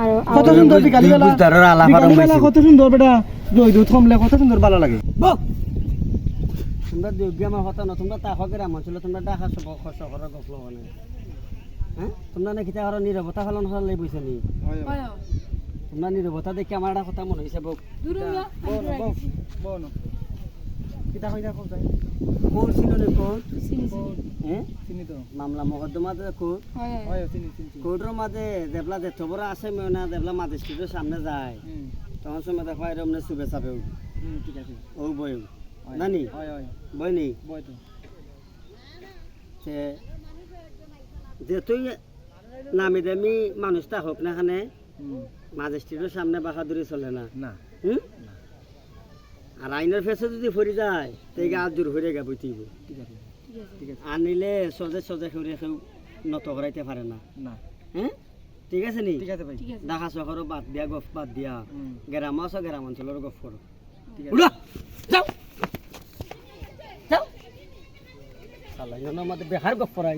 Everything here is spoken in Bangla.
আর কত সুন্দর বিকালি বেলা বুঝদারের আলাপ আরম্ভ বিকালি বেলা হয়েছে। কত সুন্দর বেটা রোদ থমলে কত সুন্দর ভালো লাগে তোমরা যোগ্য আমার কথা না তোমরা তাক গ্রাম অঞ্চলে তোমরা ডাকা সব শহরের গফল মানে হ্যাঁ তোমরা নাকি তাহার নিরবতা ফেলন হলাই বইছে নি তোমরা নিরবতা দেখে আমার একটা কথা মনে হয়েছে বউ কিতা কইতা কও যাই ছিল নি কোর হ্যাঁ চিনি তো। মামলা মকদ্দমা কোর হয় চিনি চিনি কোর্টের মাঝে দেবলা দেথ বড় আছে মেয়না দেবলা ম্যাজিস্ট্রেটের সামনে যায়। তখন সময় দেখো এরম নে চাপে ঠিক আছে। ও বই নানি? হয় হয়। বই নি বই তো যে তুই নামি দামি মানুষটা হোক না খানে সামনে বাহাদুরি চলে না। না। হুম? আর আইনের ফেসে যদি ফরি যায় তাই গা দূর হয়ে গা বইতেইব ঠিক আছে? আনিলে সজে সজে করে কেউ নত করাইতে পারে না। না। হ্যাঁ? ঠিক আছে নি? ঠিক আছে ভাই। ঢাকা শহরও বাদ দিয়া গফ বাদ দিয়া। গ্রাম আছে গ্রাম অঞ্চলের গফ করো। ঠিক আছে। যাও! যাও! সালা ইয়নের বেহার গফ করা